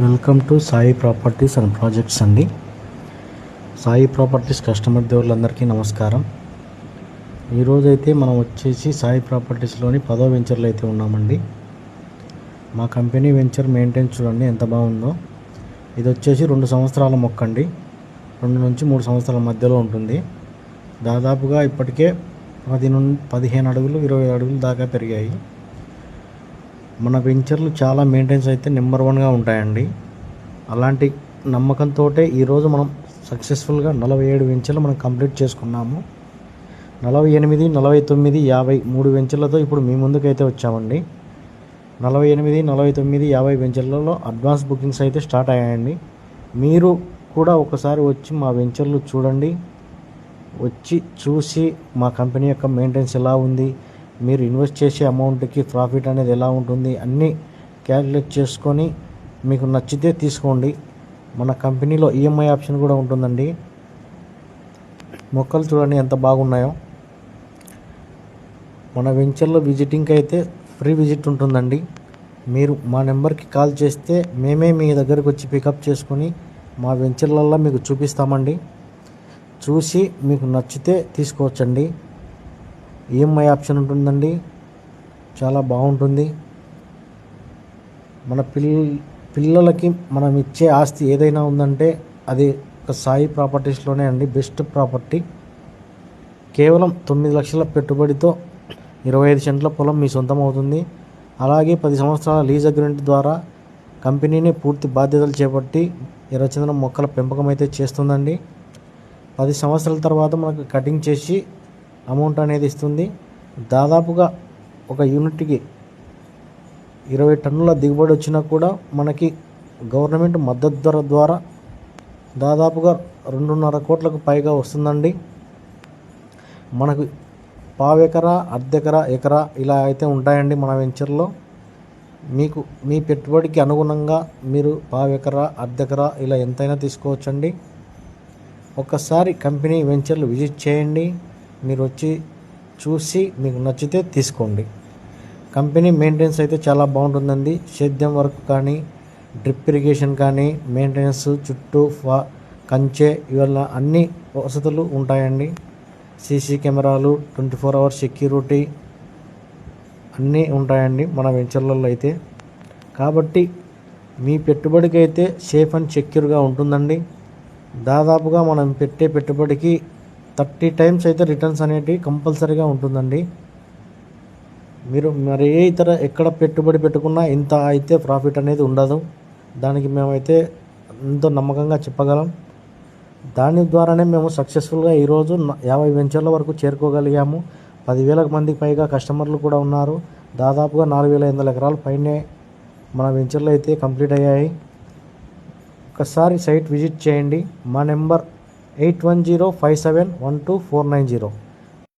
Welcome to Sai properties and projects అండి. Sai properties customer దేవుళ్ళందరికీ నమస్కారం. ఈరోజైతే మనం వచ్చేసి సాయి ప్రాపర్టీస్లోని పదో వెంచర్లో అయితే ఉన్నామండి. మా కంపెనీ వెంచర్ మెయింటైన్ చూడండి ఎంత బాగుందో. ఇది వచ్చేసి రెండు సంవత్సరాల మొక్క అండి రెండు నుంచి మూడు సంవత్సరాల మధ్యలో ఉంటుంది. దాదాపుగా ఇప్పటికే పది నుండి పదిహేను అడుగులు ఇరవై అడుగులు దాకా పెరిగాయి. మన వెంచర్లు చాలా మెయింటెన్స్ అయితే నెంబర్ వన్గా ఉంటాయండి. అలాంటి నమ్మకంతో ఈరోజు మనం సక్సెస్ఫుల్గా నలభై ఏడు వెంచర్లు మనం కంప్లీట్ చేసుకున్నాము. నలభై ఎనిమిది నలభై తొమ్మిది యాభై మూడు వెంచర్లతో ఇప్పుడు మీ ముందుకైతే వచ్చామండి. నలభై ఎనిమిది నలభై తొమ్మిది యాభై వెంచర్లలో అడ్వాన్స్ బుకింగ్స్ అయితే స్టార్ట్ అయ్యాయండి. మీరు కూడా ఒకసారి వచ్చి మా వెంచర్లు చూడండి. వచ్చి చూసి మా కంపెనీ యొక్క మెయింటెనెన్స్ ఎలా ఉంది? మీరు ఇన్వెస్ట్ చేసే అమౌంట్కి ప్రాఫిట్ అనేది ఎలా ఉంటుంది అన్నీ క్యాలిక్యులేట్ చేసుకొని మీకు నచ్చితే తీసుకోండి. మన కంపెనీలో ఈఎంఐ ఆప్షన్ కూడా ఉంటుందండి. మొక్కలు చూడండి ఎంత బాగున్నాయో. మన వెంచర్లో విజిటింగ్కి అయితే ఫ్రీ విజిట్ ఉంటుందండి. మీరు మా నెంబర్కి కాల్ చేస్తే మేమే మీ దగ్గరకు వచ్చి పికప్ చేసుకొని మా వెంచర్లలో మీకు చూపిస్తామండి. చూసి మీకు నచ్చితే తీసుకోవచ్చండి. ఈఎంఐ ఆప్షన్ ఉంటుందండి. చాలా బాగుంటుంది. మన పిల్ పిల్లలకి మనం ఇచ్చే ఆస్తి ఏదైనా ఉందంటే అది ఒక సాయి ప్రాపర్టీస్లోనే అండి. Best property. కేవలం తొమ్మిది లక్షల పెట్టుబడితో ఇరవై ఐదు సెంట్ల పొలం మీ సొంతం అవుతుంది. అలాగే పది సంవత్సరాల లీజ్ అగ్రిమెంట్ ద్వారా కంపెనీని పూర్తి బాధ్యతలు చేపట్టి ఎర్రచందనం మొక్కల పెంపకం అయితే చేస్తుందండి. పది సంవత్సరాల తర్వాత మనకు కటింగ్ చేసి అమౌంట్ అనేది ఇస్తుంది. దాదాపుగా ఒక యూనిట్కి ఇరవై టన్నుల దిగుబడి వచ్చినా కూడా మనకి గవర్నమెంట్ మద్దతు ధర ద్వారా దాదాపుగా రెండున్నర కోట్లకు పైగా వస్తుందండి. మనకు పావెకరా అర్ధెకరా ఎకరా ఇలా అయితే ఉంటాయండి మన వెంచర్లో. మీకు మీ పెట్టుబడికి అనుగుణంగా మీరు పావెకరా అర్ధెకరా ఇలా ఎంతైనా తీసుకోవచ్చండి. ఒక్కసారి కంపెనీ వెంచర్లు విజిట్ చేయండి. మీరు వచ్చి చూసి మీకు నచ్చితే తీసుకోండి. కంపెనీ మెయింటెనెన్స్ అయితే చాలా బాగుంటుందండి. సేద్యం వర్క్ కానీ డ్రిప్ ఇరిగేషన్ కానీ మెయింటెనెన్స్ చుట్టూ ఫా కంచె ఇవల్ల అన్ని వసతులు ఉంటాయండి. సీసీ కెమెరాలు ట్వంటీ ఫోర్ అవర్స్ సెక్యూరిటీ అన్నీ ఉంటాయండి మన వెంచర్లలో అయితే. కాబట్టి మీ పెట్టుబడికి అయితే సేఫ్ అండ్ సెక్యూర్గా ఉంటుందండి. దాదాపుగా మనం పెట్టే పెట్టుబడికి థర్టీ టైమ్స్ అయితే రిటర్న్స్ అనేటివి కంపల్సరీగా ఉంటుందండి. మీరు మరి ఏ ఇతర ఎక్కడ పెట్టుబడి పెట్టుకున్నా ఇంత అయితే ప్రాఫిట్ అనేది ఉండదు. దానికి మేమైతే ఎంతో నమ్మకంగా చెప్పగలం. దాని ద్వారానే మేము సక్సెస్ఫుల్గా ఈరోజు యాభై వెంచర్ల వరకు చేరుకోగలిగాము. పదివేల మందికి పైగా కస్టమర్లు కూడా ఉన్నారు. దాదాపుగా నాలుగు వేల ఐదు వందల ఎకరాలు పైనే మన వెంచర్లు అయితే కంప్లీట్ అయ్యాయి. ఒకసారి సైట్ విజిట్ చేయండి. మా number eight one zero five seven one two four nine zero